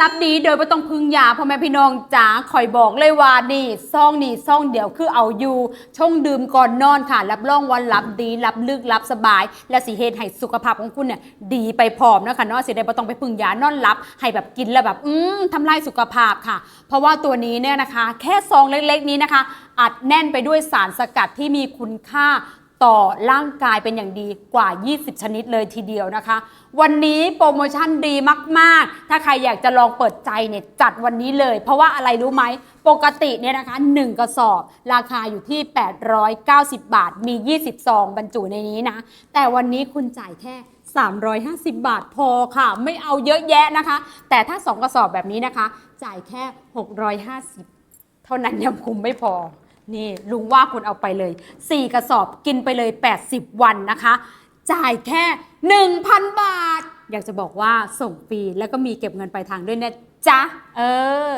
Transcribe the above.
รับดีโดยไม่ต้องพึ่งยาพ่อแม่พี่น้องจ๋าคอยบอกเลยว่านี่ซองนี่ซองเดี๋ยวคือเอาอยู่ช่องดื่มก่อนนอนค่ะ รับรองวันรับดีรับลึกรับสบาย และสีเฮดให้สุขภาพของคุณเนี่ยดีไปพร้อมนะคะเนาะสิได้ไม่ต้องไปพึ่งยานอนรับ ให้แบบกินแล้วแบบอืมทำลายสุขภาพค่ะ เพราะว่าตัวนี้เนี่ยนะคะ แค่ซองเล็กๆนี้นะคะ อัดแน่นไปด้วยสารสกัดที่มีคุณค่า ต่อร่างกายเป็นอย่างดีกว่า 20 ชนิดเลยทีเดียวนะคะ วันนี้โปรโมชั่นดีมาก ๆ ถ้าใครอยากจะลองเปิดใจเนี่ยจัดวันนี้เลย เพราะว่าอะไรรู้ไหม ปกติเนี่ยนะคะ 1 กระสอบ ราคาอยู่ที่ 890 บาท มี 20 ซองบรรจุในนี้นะ แต่วันนี้คุณจ่ายแค่ 350 บาทพอค่ะ ไม่เอาเยอะแยะนะคะ แต่ถ้า 2 กระสอบแบบนี้นะคะ จ่ายแค่ 650 เท่านั้นยังคุ้มไม่พอ นี่ลุงว่าคุณเอาไปเลย 4 กระสอบกินไปเลย 80 วันนะคะ จ่ายแค่ 1,000 บาท อยากจะบอกว่าส่งฟรีแล้วก็มีเก็บเงินปลายทางด้วยนะจ๊ะ เออ